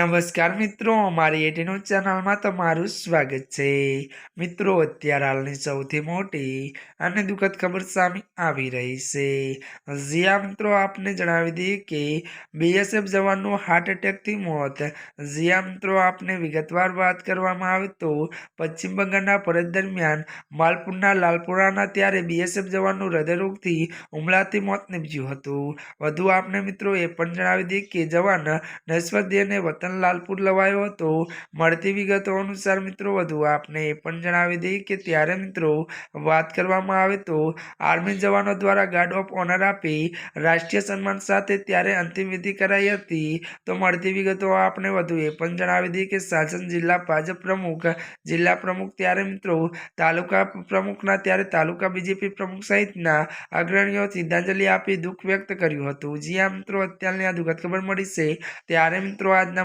નમસ્કાર મિત્રો, અમારી એટીનું ચેનલમાં તમારું સ્વાગત છે. મિત્રો, અત્યારે હાલની સૌથી મોટી અને દુઃખદ ખબર સામે આવી રહી છે. જ્યાં મિત્રો, આપને જણાવી દઈએ કે બીએસએફ જવાનનું હાર્ટ એટેકથી મોત. જ્યાં મિત્રો, આપને વિગતવાર વાત કરવામાં આવે તો પશ્ચિમ બંગાળના ફરજ દરમિયાન માલપુરના લાલપુરાના ત્યારે બીએસએફ જવાનનું હૃદયરોગથી હુમલાથી મોત નીપજ્યું હતું. વધુ આપને મિત્રો એ પણ જણાવી દઈએ કે જવાન નશ્વર દેહને વતન લાલપુર લવાયો હતો. મળતી વિગતો અનુસાર મિત્રો, વધુ આપને એ પણ જણાવી દઈએ કે ત્યારે મિત્રો વાત કરવામાં આવે તો આર્મી જવાનો દ્વારા ગાર્ડ ઓફ ઓનર આપી રાષ્ટ્રીય સન્માન સાથે ત્યારે અંતિમ વિધિ કરાઈ હતી. તો મળતી વિગતો આપણે વધુ એ પણ જણાવી દઈએ કે સાસણ જિલ્લા ભાજપ પ્રમુખ, જિલ્લા પ્રમુખ ત્યારે મિત્રો તાલુકા પ્રમુખના, ત્યારે તાલુકા બીજેપી પ્રમુખ સહિતના અગ્રણીઓ શ્રદ્ધાંજલિ આપી દુઃખ વ્યક્ત કર્યું હતું. જ્યાં મિત્રો, અત્યારની આ દુઃખદ ખબર મળી છે. ત્યારે મિત્રો, આજના